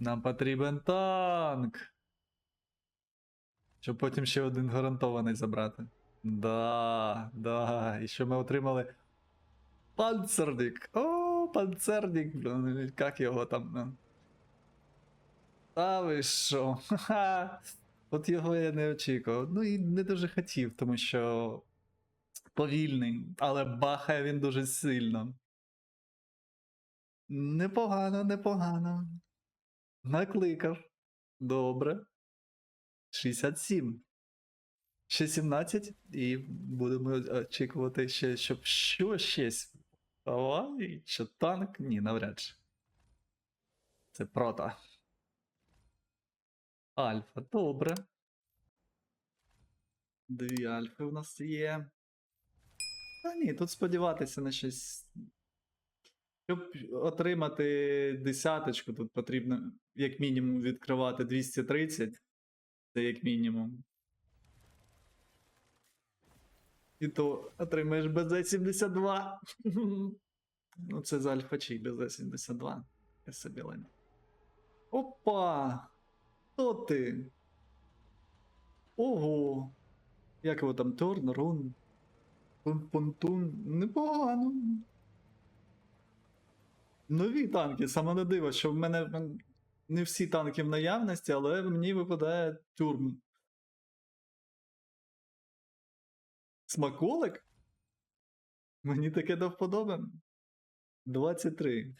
Нам потрібен танк. Щоб потім ще один гарантований забрати. Да, да. І що ми отримали. Панцерник. О, панцерник. Блін, як його там. ну. Та ви що? Ха-ха. От його я не очікував. Ну і не дуже хотів, тому що повільний, але бахає він дуже сильно. Непогано, непогано. Накликав. Добре. 67. Ще 17, і будемо очікувати ще, щоб що щось. Ой, що танк? Ні, навряд чи. Це прота. Альфа, добре. Дві альфи у нас є. Та ні, тут сподіватися на щось. Щоб отримати десяточку, тут потрібно як мінімум відкривати 230. Це як мінімум. І то отримаєш БЗ-72. ну, це за альфа чи БЗ-72. Я собі лень. Опа! Хто ти? Ого! Як його там Торн, Рун? Пун- Пунтун? Непогано. Нові танки, саме не диво, що в мене не всі танки в наявності, але мені випадає тюрм. Смаколик? Мені таке до вподоби. 23.